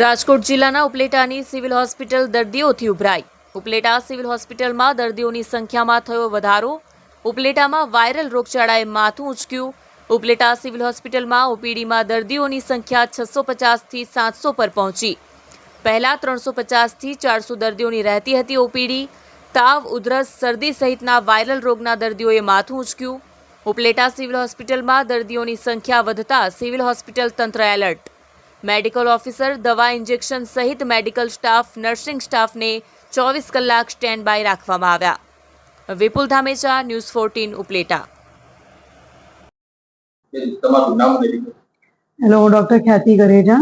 રાજકોટ જિલ્લાના ઉપલેટાની civil hospital દર્દીઓથી ઉભરાઈ. ઉપલેટા સિવિલ હોસ્પિટલમાં દર્દીઓની સંખ્યામાં થયો વધારો. ઉપલેટામાં વાયરલ રોગચાળાએ માથું ઉંચક્યું. ઉપલેટા સિવિલ હોસ્પિટલમાં ઓપીડીમાં દર્દીઓની સંખ્યા છસો પચાસથી સાતસો પર પહોંચી. પહેલાં ત્રણસો પચાસથી ચારસો દર્દીઓની રહેતી હતી ઓપીડી. તાવ, ઉધરસ, શરદી સહિતના વાયરલ રોગના દર્દીઓએ માથું ઉંચક્યું. ઉપલેટા સિવિલ હોસ્પિટલમાં દર્દીઓની સંખ્યા વધતા સિવિલ હોસ્પિટલ તંત્ર એલર્ટ. મેડિકલ ઓફિસર દવા ઇન્જેક્શન સહિત મેડિકલ સ્ટાફ નર્સિંગ સ્ટાફને ચોવીસ કલાક સ્ટેન્ડ બાય રાખવામાં આવ્યા. Vipul Dhamecha news fourteen Upleta. Hello હું doctor Khyati Gareja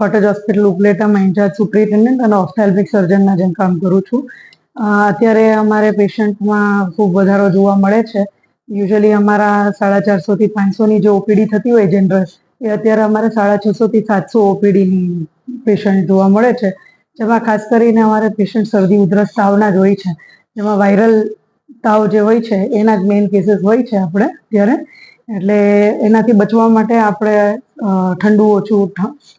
cottage hospital ઉપલેટામાં in charge superintendent અને ઓફથેલ્મિક સર્જનના જેમ કામ કરું છું. અત્યારે અમારે પેશન્ટમાં ખૂબ વધારો જોવા મળે છે. યુઝલી અમારા સાડા ચારસોથી પાંચસોની જે ઓપીડી થતી હોય જનરલ એ અત્યારે અમારે સાડા છસોથી સાતસો ઓપીડીની પેશન્ટ જોવા મળે છે. જેમાં ખાસ કરીને અમારે પેશન્ટ શરદી, ઉધરસ તાવના જ હોય છે. જેમાં વાયરલ તાવ જે હોય છે, એના જ મેઇન કેસીસ હોય છે આપણે અત્યારે. એટલે એનાથી બચવા માટે આપણે ઠંડુ ઓછું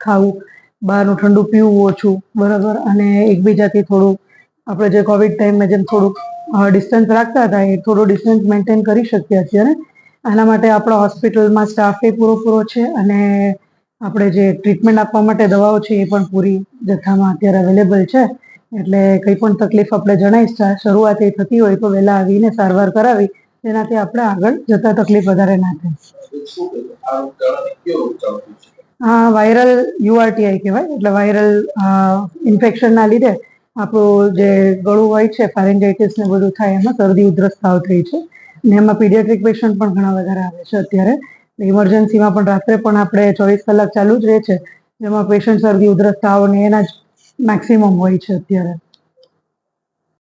ખાવું, બહારનું ઠંડુ પીવું ઓછું, બરાબર? અને એકબીજાથી થોડું, આપણે જે કોવિડ ટાઈમમાં જેમ થોડુંક ડિસ્ટન્સ રાખતા હતા, એ થોડું ડિસ્ટન્સ મેન્ટેન કરી શકીએ અત્યારે. આના માટે આપણા હોસ્પિટલમાં સ્ટાફ એ પૂરો પૂરો છે અને આપણે જે ટ્રીટમેન્ટ આપવા માટે દવાઓ છે એ પણ પૂરી જથ્થામાં અત્યારે અવેલેબલ છે એટલે કંઈ પણ તકલીફ આપણે જણાવીશ શરૂઆત એ થતી હોય તો વહેલા આવીને સારવાર કરાવી, તેનાથી આપણે આગળ જતા તકલીફ વધારે ના થાય? આ વાયરલ યુઆરટીઆઈ કહેવાય, એટલે વાયરલ ઇન્ફેક્શનના લીધે આપણું જે ગળું હોય છે ફેરેન્જાઇટિસ ને બધું થાય એમાં શરદી ઉધરસ તાવ થઈ છે ને એમાં પીડિયાટ્રિક પેશન્ટ પણ ઘણા વધારે આવે છે અત્યારે. ઇમરજન્સીમાં પણ રાત્રે પણ આપણે ચોવીસ કલાક ચાલુ જ રહે છે. જેમાં પેશન્ટ શરદી, ઉધરસ, તાવ ને એના જ મેક્સિમમ હોય છે અત્યારે.